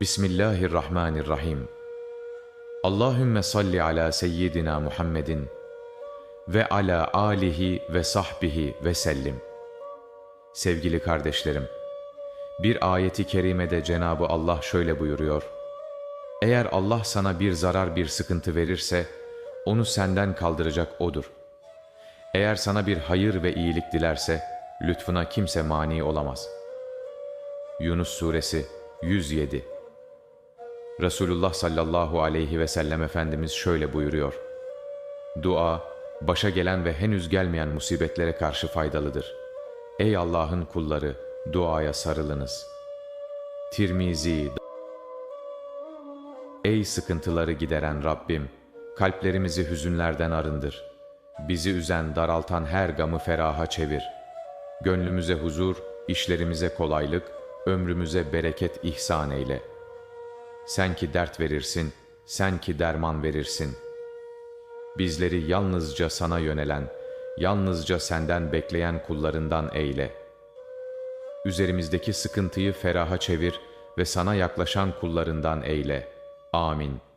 Bismillahirrahmanirrahim. Allahümme salli ala seyyidina Muhammedin ve ala alihi ve sahbihi ve sellim. Sevgili kardeşlerim, bir ayeti kerimede Cenabı Allah şöyle buyuruyor. Eğer Allah sana bir zarar bir sıkıntı verirse, onu senden kaldıracak O'dur. Eğer sana bir hayır ve iyilik dilerse, lütfuna kimse mani olamaz. Yunus Suresi 107 Resulullah sallallahu aleyhi ve sellem Efendimiz şöyle buyuruyor. Dua, başa gelen ve henüz gelmeyen musibetlere karşı faydalıdır. Ey Allah'ın kulları, duaya sarılınız. Tirmizi Ey sıkıntıları gideren Rabbim, kalplerimizi hüzünlerden arındır. Bizi üzen, daraltan her gamı feraha çevir. Gönlümüze huzur, işlerimize kolaylık, ömrümüze bereket ihsan eyle. Sen ki dert verirsin, sen ki derman verirsin. Bizleri yalnızca sana yönelen, yalnızca senden bekleyen kullarından eyle. Üzerimizdeki sıkıntıyı feraha çevir ve sana yaklaşan kullarından eyle. Amin.